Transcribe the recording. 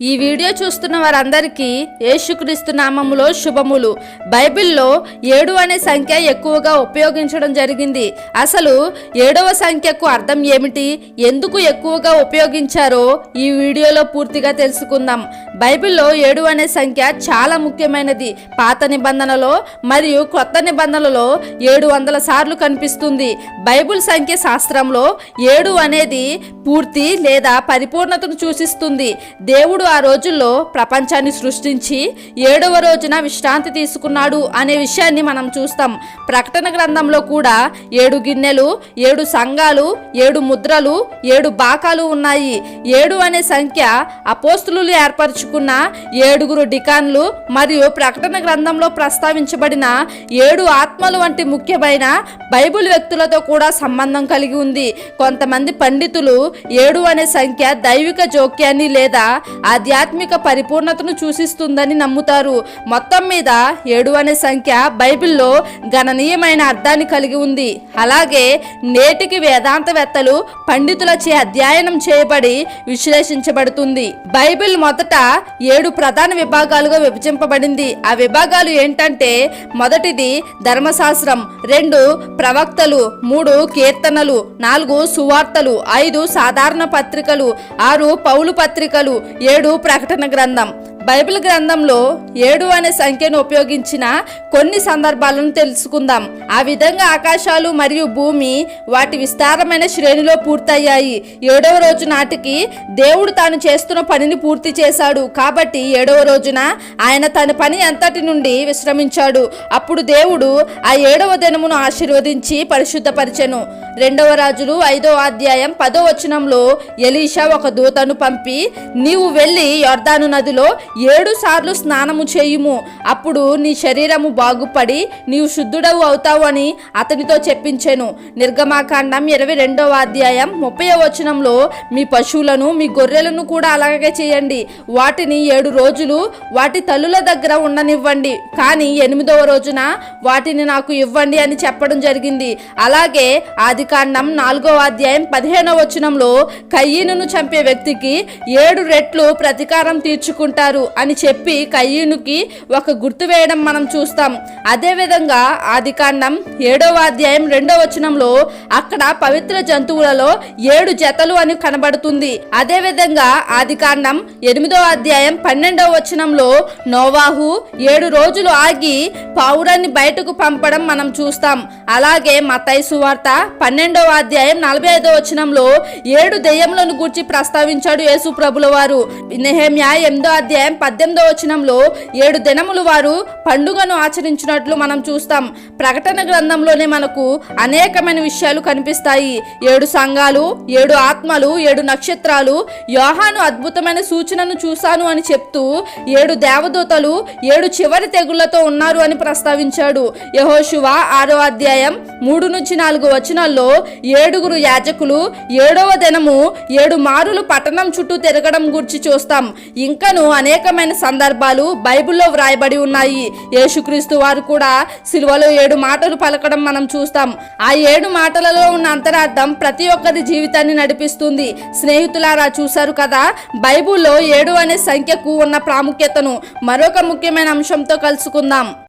ఈ వీడియో చూస్తున్న వారందరికీ యేసుక్రీస్తు నామములో శుభములు. బైబిల్లో ఏడు అనే సంఖ్య ఎక్కువగా ఉపయోగించడం జరిగింది. అసలు ఏడవ సంఖ్యకు అర్థం ఏమిటి? ఎందుకు ఎక్కువగా ఉపయోగించారో ఈ వీడియోలో పూర్తిగా తెలుసుకుందాం. బైబిల్లో ఏడు అనే సంఖ్య చాలా ముఖ్యమైనది. పాత నిబంధనలో మరియు కొత్త నిబంధనలలో ఏడు వందల సార్లు కనిపిస్తుంది. బైబిల్ సంఖ్య శాస్త్రంలో ఏడు అనేది పూర్తి లేదా పరిపూర్ణతను సూచిస్తుంది. దేవుడు ఆ రోజుల్లో ప్రపంచాన్ని సృష్టించి ఏడవ రోజున విశ్రాంతి తీసుకున్నాడు అనే విషయాన్ని మనం చూస్తాం. ప్రకటన గ్రంథంలో కూడా ఏడు గిన్నెలు ఏడు సంఘాలు ఏడు ముద్రలు ఏడు బాకాలు ఉన్నాయి. ఏడు అనే సంఖ్య అపోస్తులు ఏర్పరచుకున్న ఏడుగురు డికాన్లు మరియు ప్రకటన గ్రంథంలో ప్రస్తావించబడిన ఏడు ఆత్మలు వంటి ముఖ్యమైన బైబిల్ వ్యక్తులతో కూడా సంబంధం కలిగి ఉంది. కొంతమంది పండితులు ఏడు అనే సంఖ్య దైవిక జోక్యాన్ని లేదా ఆధ్యాత్మిక పరిపూర్ణతను సూచిస్తుందని నమ్ముతారు. మొత్తం మీద ఏడు అనే సంఖ్య బైబిల్లో గణనీయమైన అర్థాన్ని కలిగి ఉంది. అలాగే నేటికి వేదాంతవేత్తలు పండితులచే అధ్యయనం చేయబడి విశ్లేషించబడుతుంది. బైబిల్ మొదట ఏడు ప్రధాన విభాగాలుగా విభజింపబడింది. ఆ విభాగాలు ఏంటంటే మొదటిది ధర్మశాస్త్రం రెండు ప్రవక్తలు మూడు కీర్తనలు నాలుగు సువార్తలు ఐదు సాధారణ పత్రికలు ఆరు పౌలు పత్రికలు ఏడు ప్రకటన గ్రంథం. బైబిల్ గ్రంథంలో ఏడు అనే సంఖ్యను ఉపయోగించిన కొన్ని సందర్భాలను తెలుసుకుందాం. ఆ విధంగా ఆకాశాలు మరియు భూమి వాటి విస్తారమైన శ్రేణిలో పూర్తయ్యాయి. ఏడవ రోజు నాటికి దేవుడు తాను చేస్తున్న పనిని పూర్తి చేశాడు. కాబట్టి ఏడవ రోజున ఆయన తన పని అంతటి నుండి విశ్రమించాడు. అప్పుడు దేవుడు ఆ ఏడవ దినమును ఆశీర్వదించి పరిశుద్ధపరిచెను. రెండవ రాజులు ఐదో అధ్యాయం పదో వచనంలో ఎలీషా ఒక దూతను పంపి నీవు వెళ్ళి యొర్దాను నదిలో ఏడు సార్లు స్నానము చేయుము. అప్పుడు నీ శరీరము బాగుపడి నీవు శుద్ధుడవు అవుతావు అని అతనితో చెప్పించెను. నిర్గమాకాండం ఇరవై రెండవ అధ్యాయం ముప్పై వచనంలో మీ పశువులను మీ గొర్రెలను కూడా అలాగే చేయండి. వాటిని ఏడు రోజులు వాటి తల్లుల దగ్గర ఉండనివ్వండి. కానీ ఎనిమిదవ రోజున వాటిని నాకు ఇవ్వండి అని చెప్పడం జరిగింది. అలాగే ఆదికాండం నాలుగవ అధ్యాయం పదిహేనవ వచనంలో కయ్యను చంపే వ్యక్తికి ఏడు రెట్లు ప్రతీకారం తీర్చుకుంటారు. అని చెప్పి కయ్యూనుకి ఒక గుర్తు వేయడం మనం చూస్తాం. అదేవిధంగా ఆదికాండం ఏడవ అధ్యాయం రెండవ వచనంలో అక్కడ పవిత్ర జంతువులలో ఏడు జతలు అని కనబడుతుంది. అదేవిధంగా ఆదికాండం ఎనిమిదవ అధ్యాయం పన్నెండవ వచనంలో నోవాహు ఏడు రోజులు ఆగి పావురాన్ని బయటకు పంపడం మనం చూస్తాం. అలాగే మతై సువార్త పన్నెండవ అధ్యాయం నలభై ఐదవ వచనంలో ఏడు దెయ్యములను గూర్చి ప్రస్తావించాడు యేసు ప్రభుల వారు నెహమ్యా ఎనిమిదో అధ్యాయం పద్దెనిమిదో వచనంలో ఏడు దినములు వారు పండుగను ఆచరించినట్లు మనం చూస్తాం. ప్రకటన గ్రంథంలోనే మనకు అనేకమైన విషయాలు కనిపిస్తాయి. ఏడు సంఘాలు ఏడు ఆత్మలు ఏడు నక్షత్రాలు యోహాను అద్భుతమైన సూచనను చూశాను అని చెప్తూ ఏడు దేవదూతలు ఏడు చివరి తెగుళ్ళతో ఉన్నారు అని ప్రస్తావించాడు. యహోశివ ఆరో అధ్యాయం మూడు నుంచి నాలుగు వచనాల్లో ఏడుగురు యాజకులు ఏడవ దినము ఏడు మారులు పట్టణం చుట్టూ తిరగడం గురించి చూస్తాం. ఇంకను అనేకమైన సందర్భాలు బైబిల్లో వ్రాయబడి ఉన్నాయి. యేసుక్రీస్తు వారు కూడా సిలువలో ఏడు మాటలు పలకడం మనం చూస్తాం. ఆ ఏడు మాటలలో ఉన్న అంతరార్థం ప్రతి ఒక్కరి జీవితాన్ని నడిపిస్తుంది. స్నేహితులారా చూశారు కదా? బైబిల్లో ఏడు అనే సంఖ్యకు ఉన్న ప్రాముఖ్యతను మరొక ముఖ్యమైన అంశంతో కలుసుకుందాం.